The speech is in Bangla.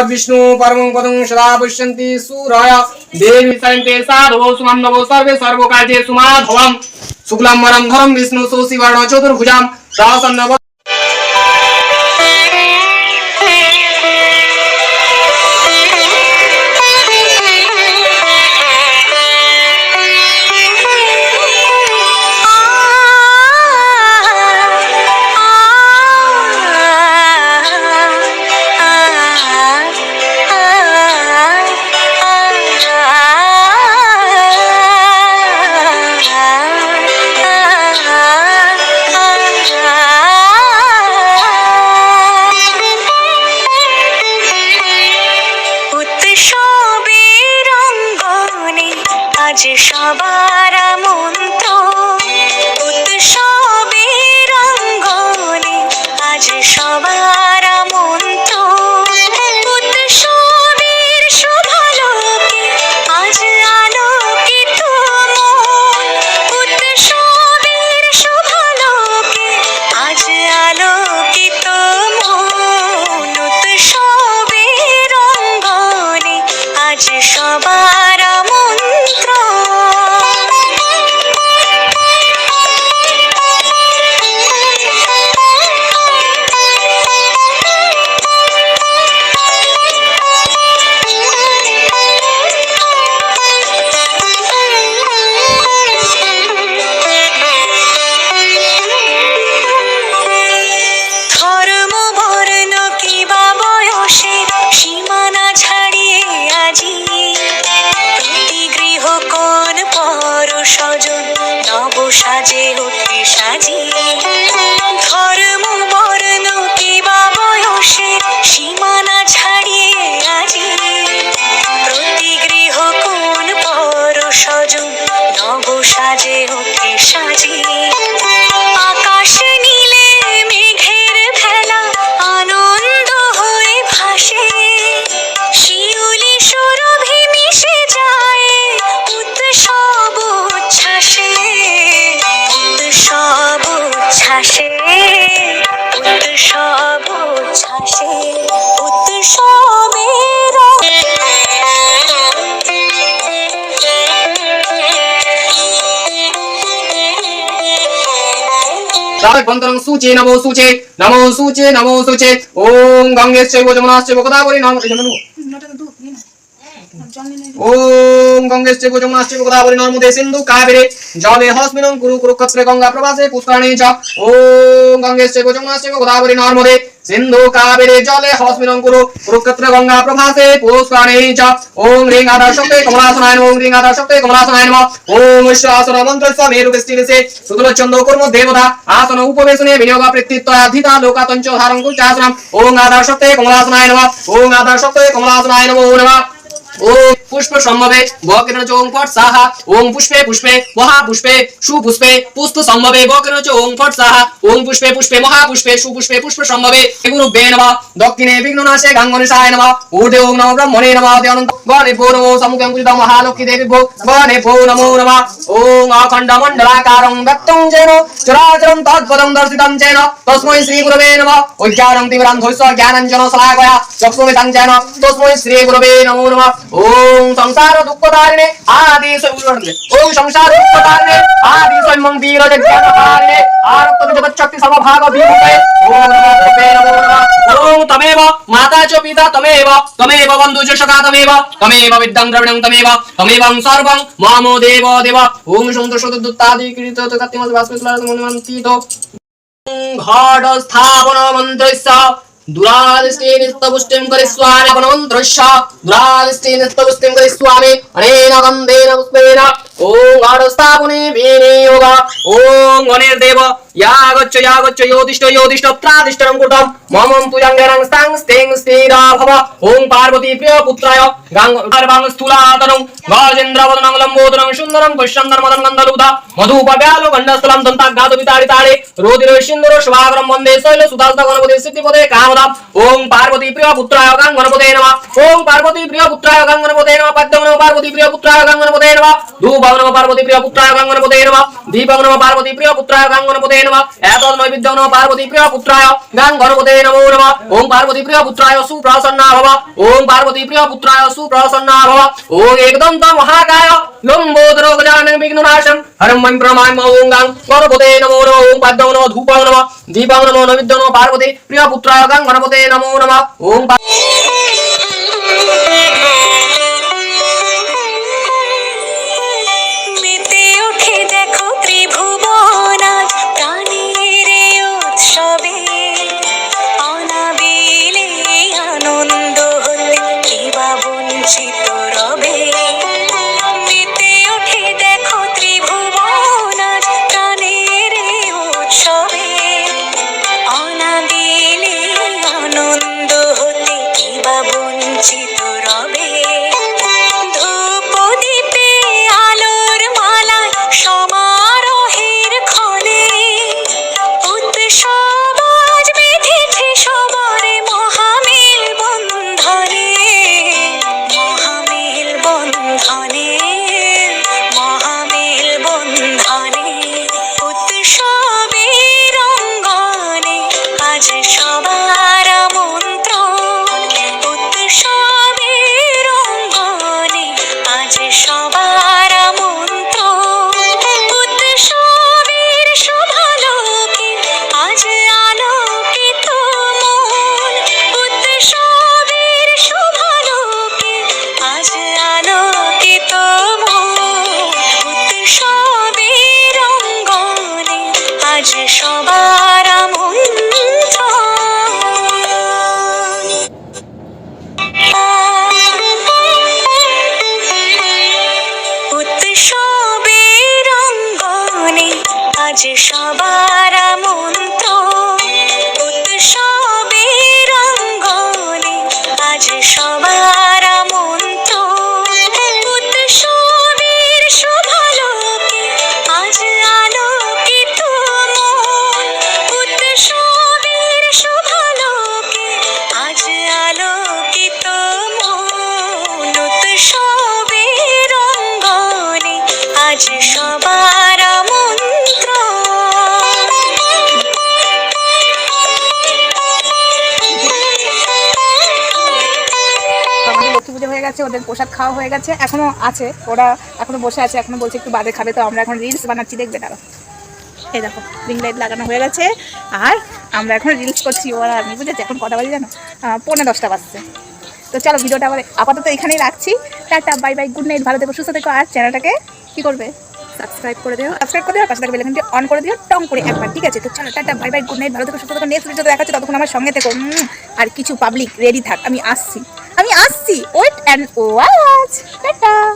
विष्णु परमं पदं सदा पश्यन्ति सूराय। देवी सन्ते साधवो सुमन्दवो सर्वे सर्वकार्ये सुमाधवम्। शुक्लं वरं धरं विष्णु सुशिवर्ण चतुर्भुजाम আজ সবার রাজবন্তরং সুচে নমো সুচে নমো সুচে নমো সুচে ওম গঙ্গেশ্চৈব যমুনাশ্চৈব গোদাবরী নম ওম গঙ্গেশ্চৈব যমুনাশ্চৈব গোদাবরী নর্মদে সিন্ধু কাবেরে জলে হস্মিনং কুরু কুরুক্ষেত্রে গঙ্গা প্রবাসে পুষ্করণে চ ওম গঙ্গেশ্চৈব যমুনাশ্চৈব গোদাবরী নর্মদে সিন্ধু কাবেরে জলে হস্মিনং কুরু কুরুক্ষেত্র গঙ্গা প্রভাসে পুষ্করণে চ। ওম রিং আধার শক্তি কমলাসনায় ওম রিং আধার শক্তি কমলাসনায় নমঃ। ওম ঈশ্বরাসন মন্ত্রস্য মেরু বেষ্টিনিসে সুদুল চন্দ্র কর্ম দেবতা, আসন উপবেশনে বিনিয়োগ প্রত্যিত্বয়াধিতা লোকাতঞ্চ হারং কুচাসনম আধার শক্তি কমলাসনায় নমঃ। আধার শক্তি কমলাসনায় নমো নমঃ। ওম পুষ্প সম্ভবে বকেন চ ওম ফট সাহা। ওম পুষ্পে পুষ্পে, মহা পুষ্পে, সুপুষ্পে, পুষ্প সম্ভবে বকেন চ ওম ফট সাহা। ওম পুষ্পে পুষ্পে, মহা পুষ্পে, সুপুষ্পে, পুষ্প সম্ভবে। গুরু বে নমঃ। দক্ষিণে বিঘ্ননাশে গাঙ্গনে সায় নমঃ। ঊর্ধ্বে ওম নমঃ ব্রহ্মণে নমঃ। অতি অনন্ত গণে ভো নমো সমুখে পূজিত মহালক্ষ্মী দেবী ভো গণে ভো নমো নমঃ। ওম অখণ্ড মণ্ডলাকারং ব্যক্তং যেন, চরাচরং তৎপদং দর্শিতং যেন। তস্मै শ্রী গুরবে নমঃ। অজ্ঞানং তিমিরান্ধস্য জ্ঞানাঞ্জন ওম সংসার দুঃখতারিণে আদি ওম সংসার দুঃখতারিণে আদি স্বয়ং বীর জগৎতারিণে আরক্ত জগৎশক্তি সমভাগ বিভূতে ওম নমো নমো ওম তমেব মাতা চ পিতা তমেব তমেব বন্ধু চ সখা তমেব তমেব বিদ্যাং দ্রবিণং তমেব তমেবং সর্বং মম দেব দেব ওম সন্তোষ দুত্তাদি কৃত কত্তিমস বাস্মিতুলার মনিমন্তিত ঘট স্থাপন মন্ত্রস্য दुरादिष्टेनिस्तपुष्टिं करिष्वामि दुरादिष्टेनिस्तपुष्टिं करिष्वामि ওং আড়স্থাপনে বিনিয়োগ ওং গণের দেব ইয়াগচ্ছ ইয়াগচ্ছ যোদিষ্ট যোদিষ্ট প্রাদিষ্টরং কৃতম মমম পুজঙ্গরং স্তাং স্তিং স্থিরা ভব ওং পার্বতী প্রিয় পুত্রায় গাং গর্বাং স্থূলাতনং গজেন্দ্রবদনং লম্বোদনং সুন্দরং পশ্যং নর্মদং গন্ধলুদা ধূপ নম পার্বতী প্রিয় পুত্রায় গঙ্গনপতে নম দীপং নম পার্বতী প্রিয় পুত্রায় গঙ্গনপতে নম এতদ নৈবেদ্য নম পার্বতী প্রিয় পুত্রায় গঙ্গনপতে নমো নম ওম পার্বতী প্রিয় পুত্রায় সুপ্রসন্না ভব ওম পার্বতী প্রিয় পুত্রায় সুপ্রসন্না ভব ওম একদন্ত মহাকায় লম্বোদর গজানন বিঘ্ননাশম হরম মম প্রমাণ ওম গং গণপতে নমো নম ওম পদ্মং নম ধূপং নম দীপং নম নৈবেদ্য নম পার্বতী প্রিয় পুত্রায় গঙ্গনপতে নমো নম ওম পা- মেতে আজ সবার মন্ত্র উৎসবের অঙ্গনে আজ সবার মন্ত্র উৎসবের শোভালোকে আজ আলোকিত মন। উৎসবের শোভালোকে আজ আলোকিত মন। উৎসবের অঙ্গনে আজ ওদের প্রসাদ খাওয়া হয়ে গেছে এখনও আছে ওরা এখনও বসে আছে এখনও বলছে একটু বাদে খাবে তো আমরা এখন রিলস বানাচ্ছি দেখবে দাঁড়ো এই দেখো রিং লাইট লাগানো হয়ে গেছে আর আমরা এখন রিলস করছি ওরা আমি বুঝেছি? এখন কটা বাজে জানো? পৌনে দশটা বাজছে। তো চলো ভিডিওটা আবার আপাতত এখানেই রাখছি। Tata bye bye good night ভালো থেকো সুস্থ থেকো আর চ্যানেলটাকে কি করবে? সাবস্ক্রাইব করে দিও। সাবস্ক্রাইব করে দিও পাশে থাকা বেলাইকনটি অন করে দিও টং করে একবার ঠিক আছে? তো চলো tata bye bye good night ভালো থেকো সুস্থ থেকো নেক্সট ভিডিওতে দেখাচ্ছি ততক্ষণ আমার সঙ্গে থেকো আর কিছু পাবলিক রেডি থাক আমি আসছি। আমি আসছি। Wait and watch. টাটা।